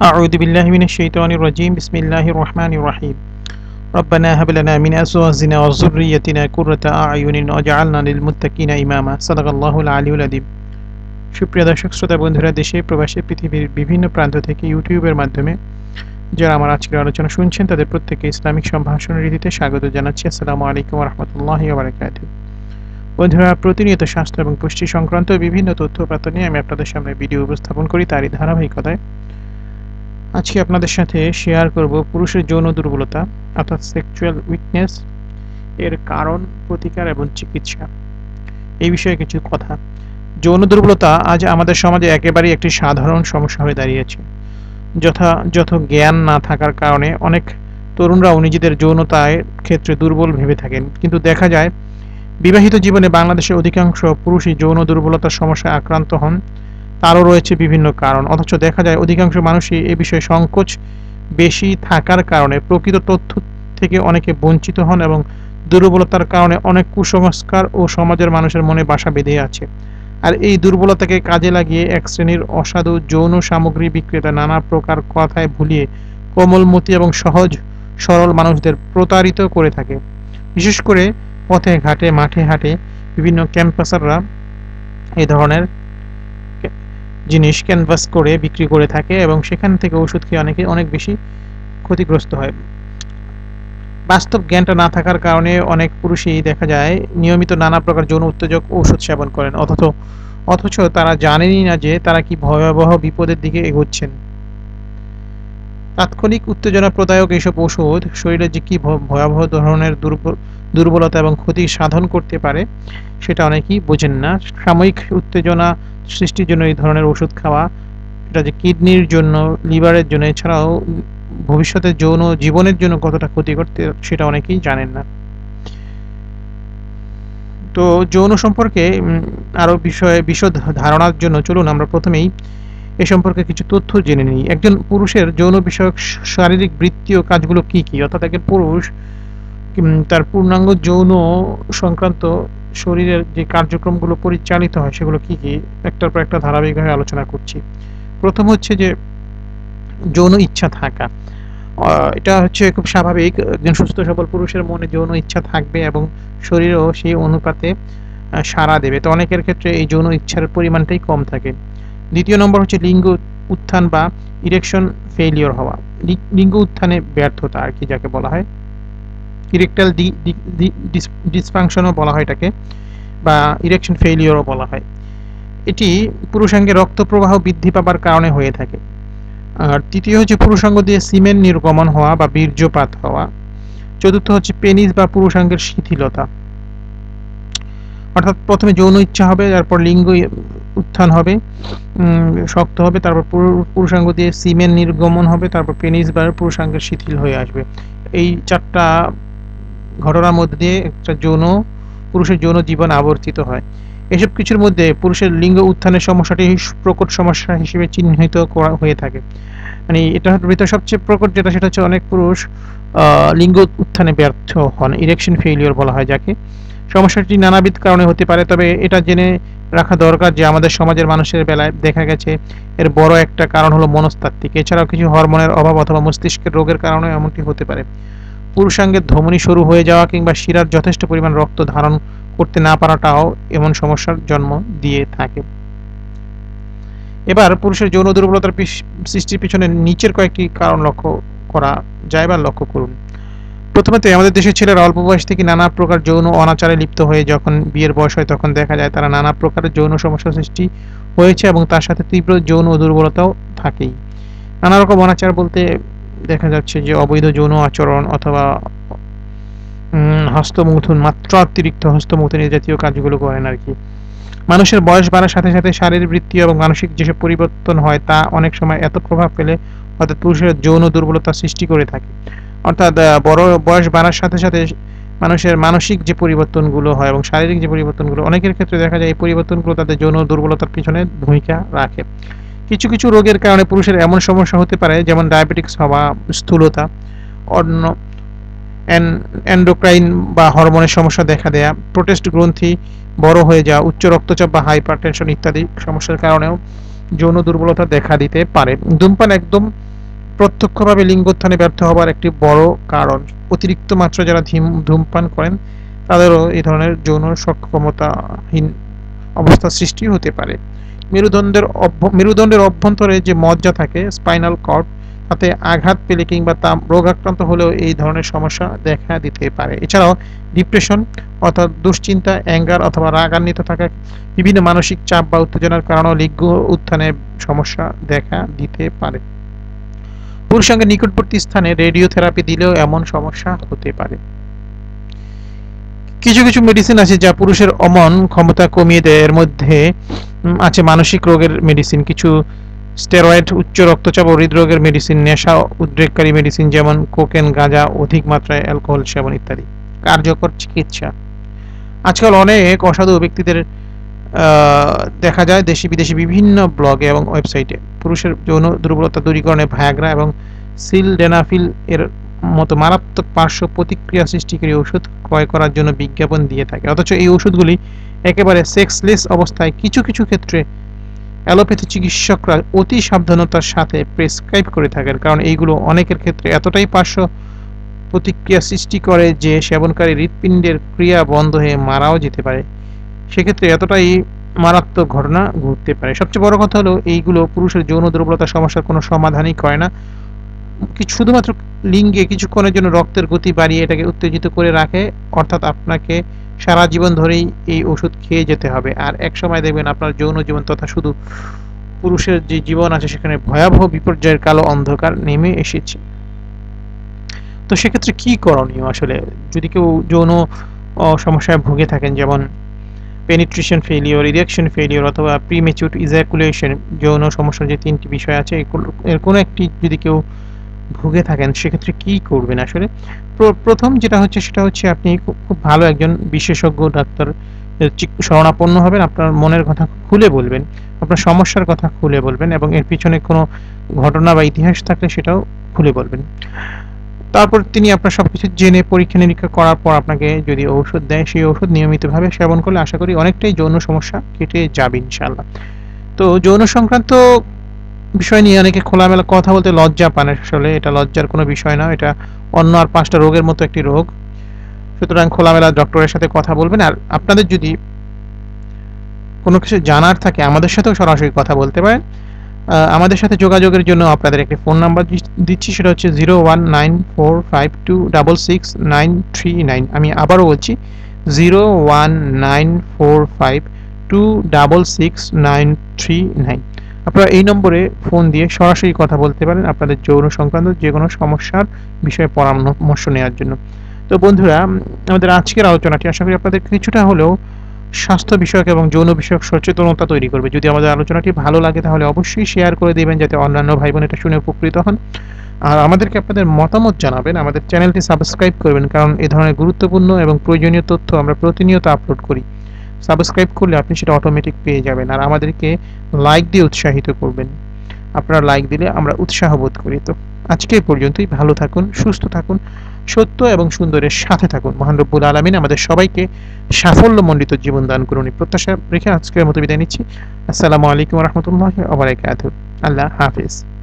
أعوذ بالله من الشيطان الرجيم بسم الله الرحمن الرحيم ربنا هب لنا من أزواجنا وذريتنا قرة أعين واجعلنا للمتقين إماما صدق الله العلي العظيم সুপ্রিয় দর্শক শ্রোতা বন্ধুরা দেশে প্রবাসী পৃথিবীর বিভিন্ন প্রান্ত থেকে ইউটিউবের মাধ্যমে যারা আমার আজকের আলোচনা শুনছেন তাদের প্রত্যেকে ইসলামিক সম্ভাষণ রীতিতে স্বাগত জানাচ্ছি আসসালামু আলাইকুম রহমতুল্লাহ বারাকাত বন্ধুরা প্রতিনিয়ত স্বাস্থ্য এবং পুষ্টি সংক্রান্ত বিভিন্ন তথ্য প্রাপ্ত নিয়ে আমি আপনাদের সামনে ভিডিও উপস্থাপন করি তারই ধারাবাহিকতায় আজকে আপনাদের সাথে শেয়ার করব পুরুষের যৌন দুর্বলতা, অর্থাৎ সেক্সুয়াল উইকনেস এর কারণ, প্রতিকার এবং চিকিৎসা। এই বিষয়ে কিছু কথা। যৌন দুর্বলতা আজ আমাদের সমাজে একেবারেই একটি সাধারণ সমস্যা হয়ে দাঁড়িয়েছে। যথাযথ জ্ঞান না থাকার কারণে অনেক তরুণরাও নিজেদের যৌনতায় ক্ষেত্রে দুর্বল ভেবে থাকেন। কিন্তু দেখা যায়, বিবাহিত জীবনে বাংলাদেশের অধিকাংশ পুরুষই যৌন দুর্বলতার সমস্যায় আক্রান্ত হন। তারও রয়েছে বিভিন্ন কারণ। অথচ দেখা যায় অধিকাংশ মানুষই এ বিষয়ে সংকোচ বেশি থাকার কারণে প্রকৃত তথ্য থেকে অনেকে বঞ্চিত হন এবং দুর্বলতার কারণে অনেক কুসংস্কার ও সমাজের মানুষের মনে বাসা বেঁধে আছে। আর এই দুর্বলতাকে কাজে লাগিয়ে এক শ্রেণির অসাধু যৌন সামগ্রী বিক্রেতা নানা প্রকার কথায় ভুলিয়ে কোমলমতি এবং সহজ সরল মানুষদের প্রতারিত করে থাকে। বিশেষ করে পথে ঘাটে, মাঠে হাটে বিভিন্ন ক্যাম্পাসাররা এই ধরনের জিনিস ক্যানভাস করে বিক্রি করে থাকে এবং সেখান থেকে ওষুধ খেয়ে অনেকে অনেক বেশি ক্ষতিগ্রস্ত হয়। বাস্তব জ্ঞানটা না থাকার কারণে অনেক পুরুষই দেখা যায় নিয়মিত নানা প্রকার যৌন উত্তেজক ঔষধ সেবন করেন, অথচ অথচ তারা জানেনই না যে তারা কি ভয়াবহ বিপদের দিকে এগোচ্ছেন। তাৎক্ষণিক উত্তেজনা প্রদায়ক এইসব ওষুধ শরীরে যে কি ভয়াবহ ধরনের দুর্বলতা এবং ক্ষতি সাধন করতে পারে, সেটা অনেকেই বোঝেন না। সাময়িক উত্তেজনা সৃষ্টির জন্য এই ধরনের ওষুধ খাওয়া, এটা যে কিডনির জন্য, লিভারের জন্য, এছাড়াও ভবিষ্যতে যৌন জীবনের জন্য কতটা ক্ষতি করতে সেটা অনেকেই জানেন না। তো যৌন সম্পর্কে আরও বিষয়ে বিশদ ধারণার জন্য চলুন আমরা প্রথমেই এ সম্পর্কে কিছু তথ্য জেনে নিই। একজন পুরুষের যৌন বিষয়ক শারীরিক বৃত্তীয় কাজগুলো কি কি? অর্থাৎ একজন পুরুষ তার পূর্ণাঙ্গ যৌন সংক্রান্ত শরীরের যে কার্যক্রমগুলো পরিচালিত হয়, সেগুলো কি কি? একটার পর একটা ধারাবাহিকভাবে আলোচনা করছি। প্রথম হচ্ছে যে যৌন ইচ্ছা থাকা। এটা হচ্ছে খুব স্বাভাবিক। একজন সুস্থ সবল পুরুষের মনে যৌন ইচ্ছা থাকবে এবং শরীরও সেই অনুপাতে সাড়া দেবে। তো অনেকের ক্ষেত্রে এই যৌন ইচ্ছার পরিমাণটাই কম থাকে। দ্বিতীয় নম্বর হচ্ছে লিঙ্গ উত্থান বা ইরেকশন ফেলিওর হওয়া। লিঙ্গ উত্থানে ব্যর্থতা আর কি যাকে বলা হয়। ইরেকটাল ডিসফাংশনও বলা হয় এটাকে, বা ইরেকশন ফেলিওরও বলা হয়। এটি পুরুষাঙ্গে রক্ত প্রবাহ বৃদ্ধি পাবার কারণে হয়ে থাকে। আর তৃতীয় হচ্ছে পুরুষাঙ্গ দিয়ে সিমেন্ট নির্গমন হওয়া বা বীর্যপাত হওয়া। চতুর্থ হচ্ছে পেনিস বা পুরুষাঙ্গের শিথিলতা। অর্থাৎ প্রথমে যৌন ইচ্ছা হবে, তারপর লিঙ্গ উত্থান হবে শক্ত হবে, তারপর পুরুষাঙ্গ দিয়ে সিমেন্ট নির্গমন হবে, তারপর পেনিস বা পুরুষাঙ্গের শিথিল হয়ে আসবে। এই চারটা ঘটনার মধ্যে দিয়ে একটা যৌন, পুরুষের যৌন জীবন আবর্তিত হয়। এসব কিছুর মধ্যে পুরুষের লিঙ্গ উত্থানের সমস্যাটি প্রকট সমস্যা হিসেবে চিহ্নিত করা হয়ে থাকে। মানে এটা ভিতরে সবচেয়ে প্রকট যেটা, সেটা হচ্ছে অনেক পুরুষ লিঙ্গ উত্থানে ব্যর্থ হন ইরেকশন ফেইলিওর বলা হয় যাকে। সমস্যাটি নানাবিধ কারণে হতে পারে, তবে এটা জেনে রাখা দরকার যে আমাদের সমাজের মানুষের বেলায় দেখা গেছে, এর বড় একটা কারণ হলো মনস্তাত্ত্বিক। এছাড়াও কিছু হরমোনের অভাব অথবা মস্তিষ্কের রোগের কারণে এমনটি হতে পারে। পুরুষাঙ্গের ধমনী শুরু হয়ে যাওয়া কিংবা শিরার যথেষ্ট পরিমাণ রক্ত ধারণ করতে না পারাটাও এমন সমস্যার জন্ম দিয়ে থাকে। এবার পুরুষের যৌন দুর্বলতার সৃষ্টির পিছনে নিচের কয়েকটি কারণ লক্ষ্য করা যায় বা লক্ষ্য করুন। প্রথমত, আমাদের দেশের ছেলেরা অল্প বয়স থেকে নানা প্রকার যৌন অনাচারে লিপ্ত হয়ে যখন বিয়ের বয়স হয় তখন দেখা যায় তারা নানা প্রকারের যৌন সমস্যা সৃষ্টি হয়েছে এবং তার সাথে তীব্র যৌন দুর্বলতাও থাকেই। নানা রকম অনাচার বলতে দেখা যাচ্ছে যে অবৈধ যৌন আচরণ অথবা হস্তমৈথুন, মাত্রাতিরিক্ত হস্তমৈথুন এই জাতীয় কাজগুলো করেন আর কি। মানুষের বয়স বাড়ার সাথে সাথে শারীরিক বৃত্তি এবং মানসিক যেসব পরিবর্তন হয় তা অনেক সময় এত প্রভাব ফেলে, অর্থাৎ পুরুষের যৌন দুর্বলতা সৃষ্টি করে থাকে। অর্থাৎ বড় বয়স বাড়ার সাথে সাথে মানুষের মানসিক যে পরিবর্তনগুলো হয় এবং শারীরিক যে পরিবর্তনগুলো, অনেকের ক্ষেত্রে দেখা যায় এই পরিবর্তনগুলো তাদের যৌন দুর্বলতার পিছনে ভূমিকা রাখে। কিছু কিছু রোগের কারণে পুরুষের এমন সমস্যা হতে পারে, যেমন ডায়াবেটিক্স হওয়া, স্থূলতা অন্য এন্ডোক্রাইন বা হরমোনের সমস্যা দেখা দেয়া প্রোটেস্ট গ্রন্থি, বড় হয়ে যাওয়া, উচ্চ রক্তচাপ বা হাইপারটেনশন ইত্যাদি সমস্যার কারণেও যৌন দুর্বলতা দেখা দিতে পারে। ধূমপান একদম প্রত্যক্ষভাবে লিঙ্গোত্থানে ব্যর্থ হবার একটি বড় কারণ। অতিরিক্ত মাত্রা যারা ধূমপান করেন, তাদেরও এই ধরনের যৌন সক্ষমতাহীন অবস্থা সৃষ্টি হতে পারে। মেরুদণ্ডের মেরুদণ্ডের অভ্যন্তরে যে মজ্জা থাকে স্পাইনাল কর্ড তাতে আঘাত পেলে কিংবা তা রোগাক্রান্ত হলেও এই ধরনের সমস্যা দেখা দিতে পারে। এছাড়াও ডিপ্রেশন অর্থাৎ দুশ্চিন্তা অ্যাঙ্গার অথবা রাগান্বিত থাকা, বিভিন্ন মানসিক চাপ বা উত্তেজনার কারণেও লিঙ্গ উত্থানে সমস্যা দেখা দিতে পারে। পুরুষাঙ্গের নিকটবর্তী স্থানে রেডিও থেরাপি দিলেও এমন সমস্যা হতে পারে। কিছু কিছু মেডিসিন আছে যা পুরুষের অমন ক্ষমতা কমিয়ে দেয়। এর মধ্যে আছে মানসিক রোগের মেডিসিন কিছু স্টেরয়েড উচ্চ রক্তচাপ ও হৃদরোগের মেডিসিন নেশা উদ্রেককারী মেডিসিন যেমন কোকেন গাঁজা, অধিক মাত্রায় অ্যালকোহল সেবন ইত্যাদি। কার্যকর চিকিৎসা। আজকাল অনেক অসাধু ব্যক্তিদের দেখা যায় দেশি বিদেশি বিভিন্ন ব্লগে এবং ওয়েবসাইটে পুরুষের যৌন দুর্বলতা দূরীকরণে ভায়াগ্রা এবং সিলডেনাফিল এর মতো মারাত্মক পার্শ্ব প্রতিক্রিয়া সৃষ্টিকারী ওষুধ ক্রয় করার জন্য বিজ্ঞাপন দিয়ে থাকে। অথচ এই ওষুধগুলি একেবারে সেক্সলেস অবস্থায় কিছু কিছু ক্ষেত্রে অ্যালোপ্যাথি চিকিৎসকরা অতি সাবধানতার সাথে প্রেসক্রাইব করে থাকেন। কারণ এইগুলো অনেকের ক্ষেত্রে এতটাই পার্শ্ব প্রতিক্রিয়া সৃষ্টি করে যে সেবনকারী হৃৎপিণ্ডের ক্রিয়া বন্ধ হয়ে মারাও যেতে পারে। সেক্ষেত্রে এতটাই মারাত্মক ঘটনা ঘটতে পারে। সবচেয়ে বড় কথা হলো, এইগুলো পুরুষের যৌন দুর্বলতা সমস্যার কোনো সমাধানই করে না। শুধুমাত্র লিঙ্গে কিছুক্ষণের জন্য রক্তের গতি বাড়িয়ে এটাকে উত্তেজিত করে রাখে, অর্থাৎ আপনাকে সারা জীবন ধরেই এই ওষুধ খেয়ে যেতে হবে। আর এক সময় দেখবেন আপনার যৌন জীবন তথা শুধু পুরুষের যে জীবন আছে সেখানে ভয়াবহ বিপর্যয়ের কালো অন্ধকার নেমে এসেছে। তো সেক্ষেত্রে কি করণীয় আসলে? যদি কেউ যৌন সমস্যায় ভুগে থাকেন, যেমন পেনিট্রিশন ফেলিওর ইরিয়াকশন ফেলিওর অথবা প্রিমেচুর ইজাকুলেশন যৌন সমস্যার যে তিনটি বিষয় আছে এর কোনো একটি যদি কেউ ভুগে থাকেন, সেক্ষেত্রে কি করবেন আসলে? প্রথম যেটা হচ্ছে সেটা হচ্ছে আপনি খুব ভালো একজন বিশেষজ্ঞ ডাক্তার শরণাপন্ন হবেন, আপনার মনের কথা খুলে বলবেন, আপনার সমস্যার কথা খুলে বলবেন এবং এর পিছনে কোনো ঘটনা বা ইতিহাস থাকলে সেটাও খুলে বলবেন। তারপর তিনি আপনার সবকিছু জেনে পরীক্ষা নিরীক্ষা করার পর আপনাকে যদি ঔষধ দেয় সেই ওষুধ নিয়মিতভাবে সেবন করলে আশা করি অনেকটাই যৌন সমস্যা কেটে যাবে ইনশাল্লাহ তো যৌন সংক্রান্ত বিষয় নিয়ে অনেকে খোলামেলা কথা বলতে লজ্জা পান আসলে। এটা লজ্জার কোনো বিষয় না, এটা অন্য আর পাঁচটা রোগের মতো একটি রোগ। সুতরাং খোলামেলা ডক্টরের সাথে কথা বলবেন। আর আপনাদের যদি কোনো কিছু জানার থাকে, আমাদের সাথেও সরাসরি কথা বলতে পারেন। আমাদের সাথে যোগাযোগের জন্য আপনাদের একটি ফোন নাম্বার দিচ্ছি, সেটা হচ্ছে zero one nine four five two double six nine three nine. আমি আবারও বলছি, zero one nine four five two double six nine three nine. আপনারা এই নম্বরে ফোন দিয়ে সরাসরি কথা বলতে পারেন আপনাদের যৌন সংক্রান্ত যে কোনো সমস্যার বিষয়ে পরামর্শ নেওয়ার জন্য। তো বন্ধুরা, আমাদের আজকের আলোচনাটি আশা করি আপনাদের কিছুটা হলেও স্বাস্থ্য বিষয়ক এবং যৌন বিষয়ক সচেতনতা তৈরি করবে। যদি আমাদের আলোচনাটি ভালো লাগে তাহলে অবশ্যই শেয়ার করে দেবেন যাতে অন্যান্য ভাই বোন এটা শুনে উপকৃত হন। আর আমাদেরকে আপনাদের মতামত জানাবেন, আমাদের চ্যানেলটি সাবস্ক্রাইব করবেন, কারণ এ ধরনের গুরুত্বপূর্ণ এবং প্রয়োজনীয় তথ্য আমরা প্রতিনিয়ত আপলোড করি। সাবস্ক্রাইব করলে আপনি সেটা অটোমেটিক পেয়ে যাবেন আর আমাদেরকে লাইক দিয়ে উৎসাহিত করবেন। আপনারা লাইক দিলে আমরা উৎসাহ বোধ করি। তো আজকে পর্যন্তই। ভালো থাকুন, সুস্থ থাকুন, সত্য এবং সুন্দরের সাথে থাকুন। মহান রব্বুল আলমিন আমাদের সবাইকে সাফল্যমণ্ডিত জীবন দান করুন। প্রত্যাশা রেখে আজকের মতো বিদায় নিচ্ছি। আসসালামু আলাইকুম রহমতুল্লাহ আল্লাহ হাফিজ।